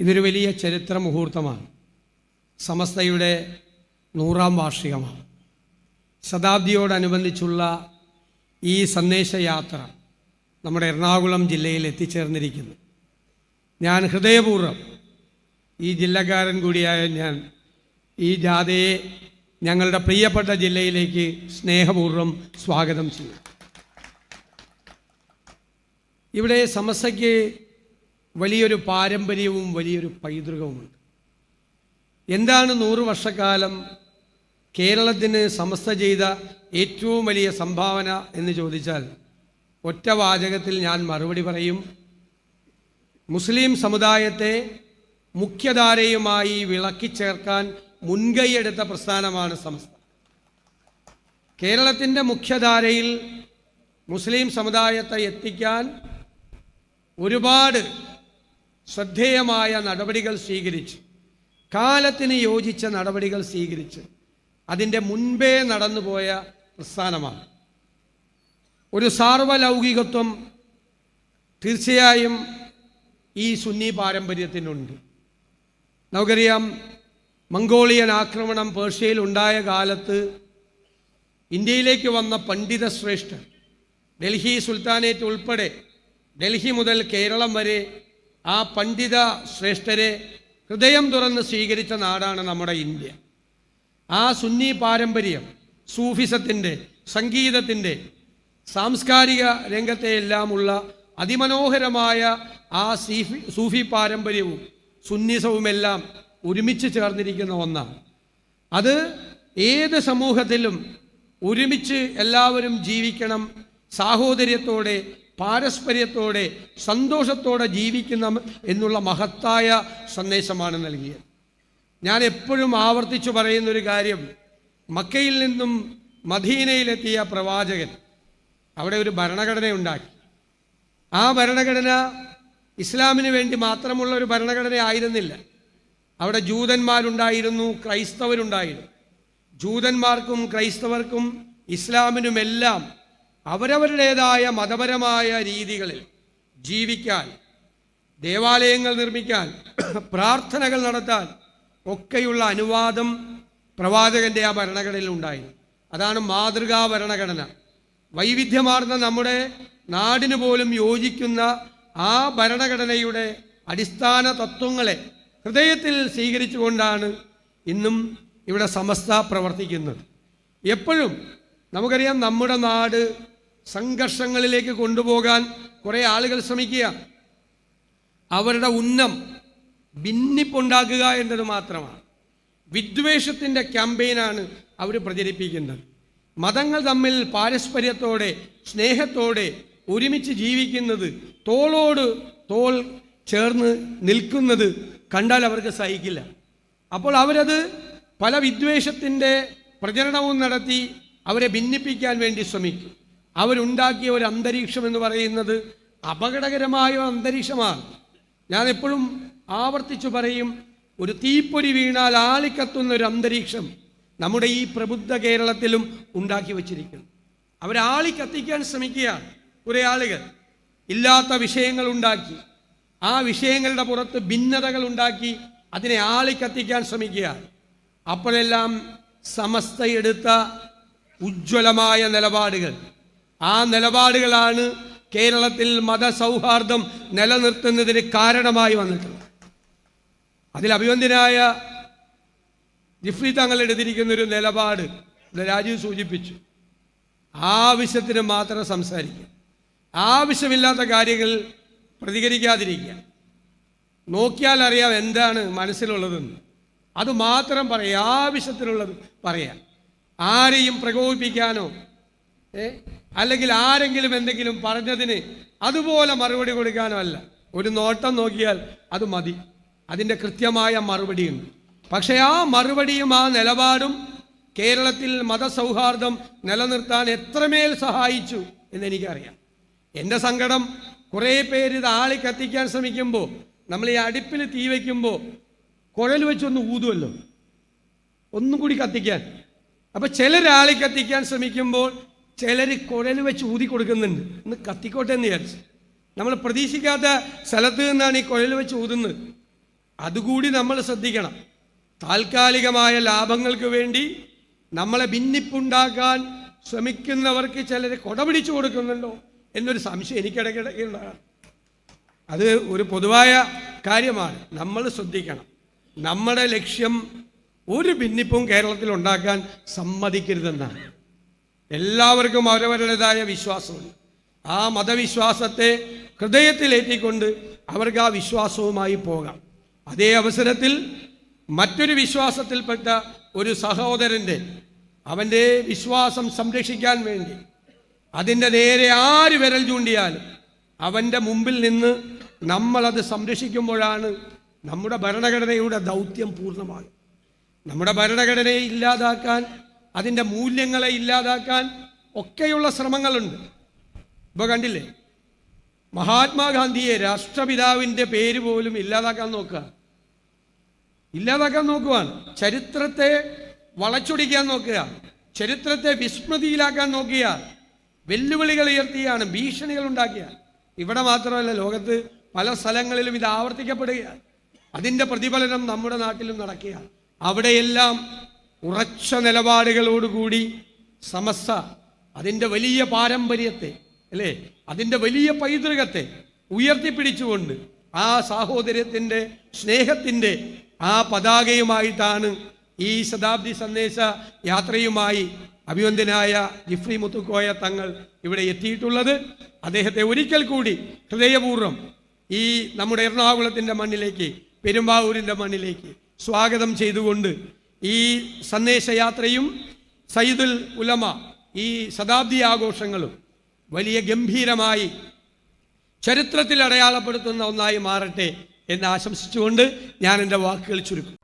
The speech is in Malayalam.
ഇതൊരു വലിയ ചരിത്ര മുഹൂർത്തമാണ്. സമസ്തയുടെ നൂറാം വാർഷികമാണ്. ശതാബ്ദിയോടനുബന്ധിച്ചുള്ള ഈ സന്ദേശയാത്ര നമ്മുടെ എറണാകുളം ജില്ലയിൽ എത്തിച്ചേർന്നിരിക്കുന്നു. ഞാൻ ഹൃദയപൂർവം ഈ ജില്ലക്കാരൻ കൂടിയായ ഞാൻ ഈ ജാഥയെ ഞങ്ങളുടെ പ്രിയപ്പെട്ട ജില്ലയിലേക്ക് സ്നേഹപൂർവം സ്വാഗതം ചെയ്യും ഇവിടെ സമസ്തയ്ക്ക് വലിയൊരു പാരമ്പര്യവും വലിയൊരു പൈതൃകവുമുണ്ട്. എന്താണ് നൂറ് വർഷക്കാലം കേരളത്തിന് സമസ്ത ചെയ്ത ഏറ്റവും വലിയ സംഭാവന എന്ന് ചോദിച്ചാൽ ഒറ്റ വാചകത്തിൽ ഞാൻ മറുപടി പറയും. മുസ്ലിം സമുദായത്തെ മുഖ്യധാരയുമായി വിളക്കിച്ചേർക്കാൻ മുൻകൈയെടുത്ത പ്രസ്ഥാനമാണ് സമസ്ത. കേരളത്തിന്റെ മുഖ്യധാരയിൽ മുസ്ലിം സമുദായത്തെ എത്തിക്കാൻ ഒരുപാട് ശ്രദ്ധേയമായ നടപടികൾ സ്വീകരിച്ച് കാലത്തിന് യോജിച്ച നടപടികൾ സ്വീകരിച്ച് അതിന്റെ മുൻപേ നടന്നുപോയ പ്രസ്ഥാനമാണ്. ഒരു സാർവലൗകികത്വം തീർച്ചയായും ഈ സുന്നി പാരമ്പര്യത്തിനുണ്ട്. നമുക്കറിയാം മംഗോളിയൻ ആക്രമണം പേർഷ്യയിൽ ഉണ്ടായ കാലത്ത് ഇന്ത്യയിലേക്ക് വന്ന പണ്ഡിത ശ്രേഷ്ഠ ഡൽഹി സുൽത്താനേറ്റ് ഉൾപ്പെടെ ഡൽഹി മുതൽ കേരളം വരെ ആ പണ്ഡിത ശ്രേഷ്ഠരെ ഹൃദയം തുറന്ന് സ്വീകരിച്ച നാടാണ് നമ്മുടെ ഇന്ത്യ. ആ സുന്നി പാരമ്പര്യം സൂഫിസത്തിന്റെ സംഗീതത്തിന്റെ സാംസ്കാരിക രംഗത്തെ എല്ലാമുള്ള അതിമനോഹരമായ ആ സീഫി സൂഫി പാരമ്പര്യവും സുന്നിസവുമെല്ലാം ഒരുമിച്ച് ചേർന്നിരിക്കുന്ന ഒന്നാണ്. അത് ഏത് സമൂഹത്തിലും ഒരുമിച്ച് എല്ലാവരും ജീവിക്കണം സാഹോദര്യത്തോടെ പാരസ്പര്യത്തോടെ സന്തോഷത്തോടെ ജീവിക്കുന്ന എന്നുള്ള മഹത്തായ സന്ദേശമാണ് നൽകിയത്. ഞാൻ എപ്പോഴും ആവർത്തിച്ചു പറയുന്നൊരു കാര്യം മക്കയിൽ നിന്നും മദീനയിലെത്തിയ പ്രവാചകൻ അവിടെ ഒരു ഭരണഘടന ഉണ്ടാക്കി. ആ ഭരണഘടന ഇസ്ലാമിന് വേണ്ടി മാത്രമുള്ള ഒരു ഭരണഘടന ആയിരുന്നില്ല. അവിടെ ജൂതന്മാരുണ്ടായിരുന്നു ക്രൈസ്തവരുണ്ടായിരുന്നു. ജൂതന്മാർക്കും ക്രൈസ്തവർക്കും ഇസ്ലാമിനുമെല്ലാം അവരവരുടേതായ മതപരമായ രീതികളിൽ ജീവിക്കാൻ ദേവാലയങ്ങൾ നിർമ്മിക്കാൻ പ്രാർത്ഥനകൾ നടത്താൻ ഒക്കെയുള്ള അനുവാദം പ്രവാചകന്റെ ആ ഭരണഘടനയിൽ ഉണ്ടായി അതാണ് മാതൃകാ ഭരണഘടന. വൈവിധ്യമാർന്ന നമ്മുടെ നാടിന് പോലും യോജിക്കുന്ന ആ ഭരണഘടനയുടെ അടിസ്ഥാന തത്വങ്ങളെ ഹൃദയത്തിൽ സ്വീകരിച്ചുകൊണ്ടാണ് ഇന്നും ഇവിടെ സമസ്ത പ്രവർത്തിക്കുന്നത്. എപ്പോഴും നമുക്കറിയാം നമ്മുടെ നാട് സംഘർഷങ്ങളിലേക്ക് കൊണ്ടുപോകാൻ കുറേ ആളുകൾ ശ്രമിക്കുക. അവരുടെ ഉന്നം ഭിന്നിപ്പുണ്ടാക്കുക എന്നത് മാത്രമാണ്. വിദ്വേഷത്തിന്റെ ക്യാമ്പയിനാണ് അവർ പ്രചരിപ്പിക്കുന്നത്. മതങ്ങൾ തമ്മിൽ പാരസ്പര്യത്തോടെ സ്നേഹത്തോടെ ഒരുമിച്ച് ജീവിക്കുന്നത് തോളോട് തോൾ ചേർന്ന് നിൽക്കുന്നത് കണ്ടാൽ അവർക്ക് സഹിക്കില്ല. അപ്പോൾ അവരത് പല വിദ്വേഷത്തിന്റെ പ്രചരണവും നടത്തി അവരെ ഭിന്നിപ്പിക്കാൻ വേണ്ടി ശ്രമിക്കും. അവരുണ്ടാക്കിയ ഒരു അന്തരീക്ഷം എന്ന് പറയുന്നത് അപകടകരമായ ഒരു അന്തരീക്ഷമാണ്. ഞാൻ എപ്പോഴും ആവർത്തിച്ചു പറയും ഒരു തീപ്പൊരി വീണാൽ ആളിക്കത്തുന്ന ഒരു അന്തരീക്ഷം നമ്മുടെ ഈ പ്രബുദ്ധ കേരളത്തിലും ഉണ്ടാക്കി വച്ചിരിക്കുന്നു. അവരാളി കത്തിക്കാൻ ശ്രമിക്കുകയാണ് കുറേ ആളുകൾ. ഇല്ലാത്ത വിഷയങ്ങൾ ഉണ്ടാക്കി ആ വിഷയങ്ങളുടെ പുറത്ത് ഭിന്നതകൾ ഉണ്ടാക്കി അതിനെ ആളി കത്തിക്കാൻ ശ്രമിക്കുകയാണ്. അപ്പോഴെല്ലാം സമസ്ത എടുത്ത ഉജ്ജ്വലമായ നിലപാടുകൾ ആ നിലപാടുകളാണ് കേരളത്തിൽ മതസൗഹാർദ്ദം നിലനിർത്തുന്നതിന് കാരണമായി വന്നിട്ടുള്ളത്. അതിൽ അഭിവന്ദ്യനായ ജിഫ്രി തങ്ങൾ എടുത്തിരിക്കുന്ന ഒരു നിലപാട് രാജീവ് സൂചിപ്പിച്ചു. ആവശ്യത്തിന് മാത്രം സംസാരിക്കുക. ആവശ്യമില്ലാത്ത കാര്യങ്ങൾ പ്രതികരിക്കാതിരിക്കുക. നോക്കിയാൽ അറിയാം എന്താണ് മനസ്സിലുള്ളതെന്ന്. അത് മാത്രം പറയാം ആവശ്യത്തിനുള്ളത് പറയാം. ആരെയും പ്രകോപിപ്പിക്കാനോ ഏ? അല്ലെങ്കിൽ ആരെങ്കിലും എന്തെങ്കിലും പറഞ്ഞതിന് അതുപോലെ മറുപടി കൊടുക്കാനോ അല്ല ഒരു നോട്ടം നോക്കിയാൽ അത് മതി. അതിന്റെ കൃത്യമായ മറുപടിയുണ്ട്. പക്ഷേ ആ മറുപടിയും ആ നിലപാടും കേരളത്തിൽ മതസൗഹാർദ്ദം നിലനിർത്താൻ എത്രമേൽ സഹായിച്ചു എന്നെനിക്കറിയാം എന്റെ സങ്കടം കുറേ പേര് ഇത് ആളി കത്തിക്കാൻ ശ്രമിക്കുമ്പോൾ നമ്മൾ ഈ അടുപ്പിൽ തീ വയ്ക്കുമ്പോൾ കുഴൽ വെച്ചൊന്ന് ഊതുമല്ലോ ഒന്നും കൂടി കത്തിക്കാൻ. അപ്പോൾ ചിലരാളി കത്തിക്കാൻ ശ്രമിക്കുമ്പോൾ ചിലർ കുഴൽ വെച്ച് ഊതി കൊടുക്കുന്നുണ്ട്. ഒന്ന് കത്തിക്കോട്ടെ എന്ന് വിചാരിച്ചു. നമ്മൾ പ്രതീക്ഷിക്കാത്ത സ്ഥലത്ത് നിന്നാണ് ഈ കുഴൽ വെച്ച് ഊതുന്നത്. അതുകൂടി നമ്മൾ ശ്രദ്ധിക്കണം. താൽക്കാലികമായ ലാഭങ്ങൾക്ക് വേണ്ടി നമ്മളെ ഭിന്നിപ്പുണ്ടാക്കാൻ ശ്രമിക്കുന്നവർക്ക് ചിലർ കൊടപിടിച്ചു കൊടുക്കുന്നുണ്ടോ എന്നൊരു സംശയം എനിക്കിടയ്ക്കിടയ്ക്ക് ഉണ്ടാകാം അത് ഒരു പൊതുവായ കാര്യമാണ്. നമ്മൾ ശ്രദ്ധിക്കണം. നമ്മുടെ ലക്ഷ്യം ഒരു ഭിന്നിപ്പും കേരളത്തിൽ ഉണ്ടാക്കാൻ സമ്മതിക്കരുതെന്നാണ്. എല്ലാവർക്കും അവരവരുടേതായ വിശ്വാസമുണ്ട്. ആ മതവിശ്വാസത്തെ ഹൃദയത്തിലേറ്റിക്കൊണ്ട് അവർക്ക് ആ വിശ്വാസവുമായി പോകാം. അതേ അവസരത്തിൽ മറ്റൊരു വിശ്വാസത്തിൽപ്പെട്ട ഒരു സഹോദരന്റെ അവന്റെ വിശ്വാസം സംരക്ഷിക്കാൻ വേണ്ടി അതിന്റെ നേരെ ആര് വിരൽ ചൂണ്ടിയാലും അവന്റെ മുമ്പിൽ നിന്ന് നമ്മളത് സംരക്ഷിക്കുമ്പോഴാണ് നമ്മുടെ ഭരണഘടനയുടെ ദൗത്യം പൂർണമാകും നമ്മുടെ ഭരണഘടനയെ ഇല്ലാതാക്കാൻ അതിന്റെ മൂല്യങ്ങളെ ഇല്ലാതാക്കാൻ ഒക്കെയുള്ള ശ്രമങ്ങളുണ്ട്. ഇപ്പോൾ കണ്ടില്ലേ? മഹാത്മാഗാന്ധിയെ രാഷ്ട്രപിതാവിന്റെ പേര് പോലും ഇല്ലാതാക്കാൻ നോക്കുക. ഇല്ലാതാക്കാൻ നോക്കുവാണ്. ചരിത്രത്തെ വളച്ചൊടിക്കാൻ നോക്കുക. ചരിത്രത്തെ വിസ്മൃതിയിലാക്കാൻ നോക്കുക. വെല്ലുവിളികൾ ഉയർത്തിയാണ് ഭീഷണികൾ ഉണ്ടാക്കിയ ഇവിടെ മാത്രമല്ല ലോകത്ത് പല സ്ഥലങ്ങളിലും ഇത് ആവർത്തിക്കപ്പെടുകയാണ് അതിന്റെ പ്രതിഫലനം നമ്മുടെ നാട്ടിലും നടക്കുകയാണ് അവിടെയെല്ലാം ഉറച്ച നിലപാടുകളോടുകൂടി സമസ്ത അതിന്റെ വലിയ പാരമ്പര്യത്തെ അല്ലേ? അതിന്റെ വലിയ പൈതൃകത്തെ ഉയർത്തിപ്പിടിച്ചുകൊണ്ട് ആ സാഹോദര്യത്തിന്റെ സ്നേഹത്തിന്റെ ആ പതാകയുമായിട്ടാണ് ഈ ശതാബ്ദി സന്ദേശ യാത്രയുമായി അഭിവന്ദനായ ജിഫ്രി മുത്തുക്കോയ തങ്ങൾ ഇവിടെ എത്തിയിട്ടുള്ളത്. അദ്ദേഹത്തെ ഒരിക്കൽ കൂടി ഹൃദയപൂർവം ഈ നമ്മുടെ എറണാകുളത്തിന്റെ മണ്ണിലേക്ക് പെരുമ്പാവൂരിന്റെ മണ്ണിലേക്ക് സ്വാഗതം ചെയ്തുകൊണ്ട് ഈ സന്ദേശയാത്രയും സയ്യിദുൽ ഉലമ ഈ ശതാബ്ദി ആഘോഷങ്ങളും വലിയ ഗംഭീരമായി ചരിത്രത്തിൽ അടയാളപ്പെടുത്തുന്ന ഒന്നായി മാറട്ടെ എന്ന് ആശംസിച്ചുകൊണ്ട് ഞാൻ എന്റെ വാക്കുകൾ ചുരുക്കും.